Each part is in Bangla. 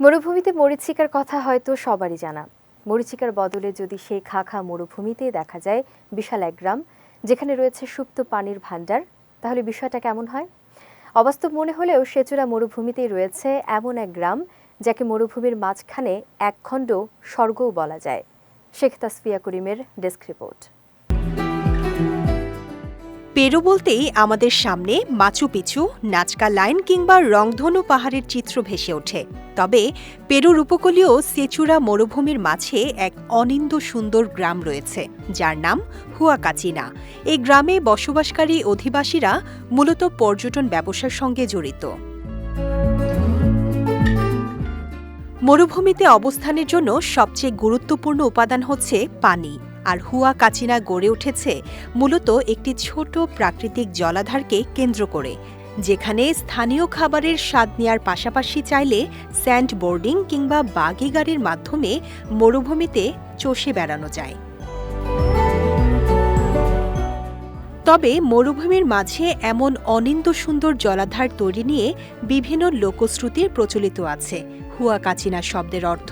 মরুভূমিতে মরীচিকার কথা হয়তো সবারই জানা। মরীচিকার বদলে যদি সেই খা মরুভূমিতেই দেখা যায়, বিশাল এক গ্রাম, যেখানে রয়েছে সুপ্ত পানির ভাণ্ডার, তাহলে বিষয়টা কেমন হয়? অবাস্তব মনে হলেও সেচুরা মরুভূমিতেই রয়েছে এমন এক গ্রাম, যাকে মরুভূমির মাঝখানে একখণ্ড স্বর্গও বলা যায়। শেখ তাসফিয়া করিমের ডেস্ক রিপোর্ট। পেরু বলতেই আমাদের সামনে মাচু পিচু নাচকা লাইন কিংবা রংধনু পাহাড়ের চিত্র ভেসে ওঠে। তবে পেরুর উপকূলীয় সেচুরা মরুভূমির মাঝে এক অনিন্দ সুন্দর গ্রাম রয়েছে, যার নাম হুয়াকাচিনা। এই গ্রামে বসবাসকারী অধিবাসীরা মূলত পর্যটন ব্যবসার সঙ্গে জড়িত। মরুভূমিতে অবস্থানের জন্য সবচেয়ে গুরুত্বপূর্ণ উপাদান হচ্ছে পানি। আর হুয়া কাচিনা গড়ে উঠেছে মূলত একটি ছোট প্রাকৃতিক জলাধারকে কেন্দ্র করে, যেখানে স্থানীয় খাবারের স্বাদ নেওয়ার পাশাপাশি চাইলে স্যান্ড বোর্ডিং কিংবা বাগি গাড়ির মাধ্যমে মরুভূমিতে চষে বেড়ানো যায়। তবে মরুভূমির মাঝে এমন অনিন্দ সুন্দর জলাধার তৈরি নিয়ে বিভিন্ন লোকশ্রুতির প্রচলিত আছে। হুয়া কাচিনা শব্দের অর্থ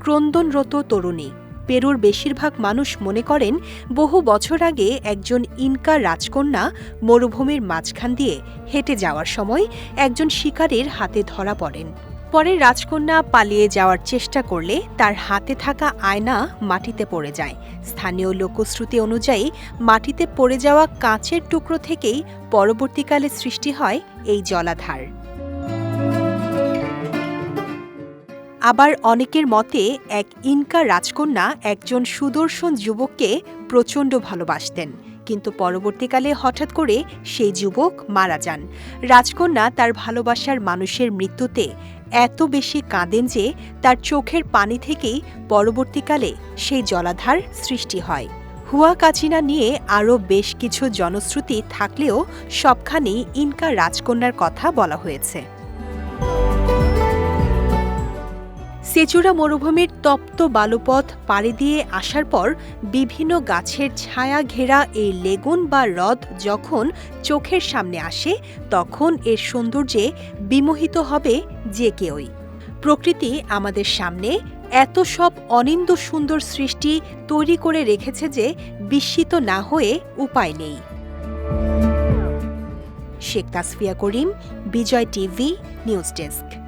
ক্রন্দনরত তরুণী। পেরুর বেশিরভাগ মানুষ মনে করেন, বহু বছর আগে একজন ইনকা রাজকন্যা মরুভূমির মাঝখান দিয়ে হেঁটে যাওয়ার সময় একজন শিকারের হাতে ধরা পড়েন। পরে রাজকন্যা পালিয়ে যাওয়ার চেষ্টা করলে তার হাতে থাকা আয়না মাটিতে পড়ে যায়। স্থানীয় লোকশ্রুতি অনুযায়ী, মাটিতে পড়ে যাওয়া কাঁচের টুকরো থেকেই পরবর্তীকালে সৃষ্টি হয় এই জলাধার। আবার অনেকের মতে এক ইনকা রাজকন্যা একজন সুদর্শন যুবককে প্রচণ্ড ভালোবাসতেন। কিন্তু পরবর্তীকালে হঠাৎ করে সেই যুবক মারা যান। রাজকন্যা তার ভালোবাসার মানুষের মৃত্যুতে এত বেশি কাঁদেন যে তার চোখের পানি থেকেই পরবর্তীকালে সেই জলাধার সৃষ্টি হয়। হুয়া কাচিনা নিয়ে আরও বেশ কিছু জনশ্রুতি থাকলেও সবখানেই ইনকা রাজকন্যার কথা বলা হয়েছে। সেচুরা মরুভূমির তপ্ত বালুপথ পাড়ি দিয়ে আসার পর বিভিন্ন গাছের ছায়া ঘেরা এই লেগুন বা হ্রদ যখন চোখের সামনে আসে, তখন এর সৌন্দর্যে বিমোহিত হবে যে কেউই। প্রকৃতি আমাদের সামনে এত সব অনিন্দ সুন্দর সৃষ্টি তৈরি করে রেখেছে যে বিস্মিত না হয়ে উপায় নেই। Sheikh Tasfia Karim, Bijoy TV, news desk.